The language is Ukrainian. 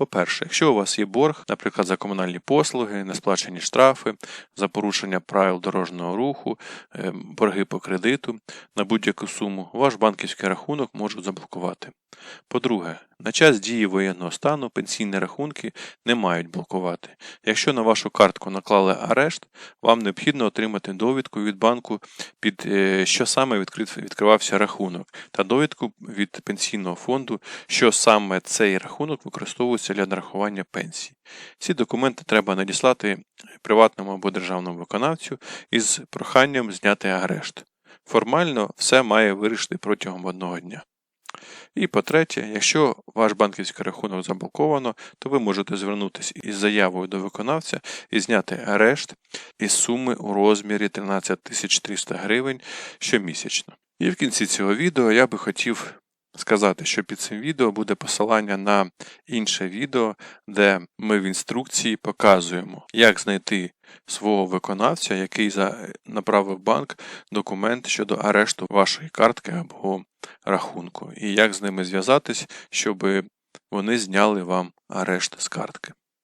По-перше, якщо у вас є борг, наприклад, за комунальні послуги, несплачені штрафи, за порушення правил дорожнього руху, е, борги по кредиту на будь-яку суму, ваш банківський рахунок можуть заблокувати. По-друге, на час дії воєнного стану пенсійні рахунки не мають блокувати. Якщо на вашу картку наклали арешт, вам необхідно отримати довідку від банку, під е, що саме відкривався рахунок, та довідку від пенсійного фонду, що саме цей рахунок використовується для нарахування пенсій. Ці документи треба надіслати приватному або державному виконавцю із проханням зняти арешт. Формально все має вирішити протягом одного дня. І по-третє, якщо ваш банківський рахунок заблоковано, то ви можете звернутися із заявою до виконавця і зняти арешт із суми у розмірі 13 300 гривень щомісячно. І в кінці цього відео я би хотів сказати, що під цим відео буде посилання на інше відео, де ми в інструкції показуємо, як знайти свого виконавця, який направив банк документ щодо арешту вашої картки або рахунку, і як з ними зв'язатись, щоб вони зняли вам арешт з картки.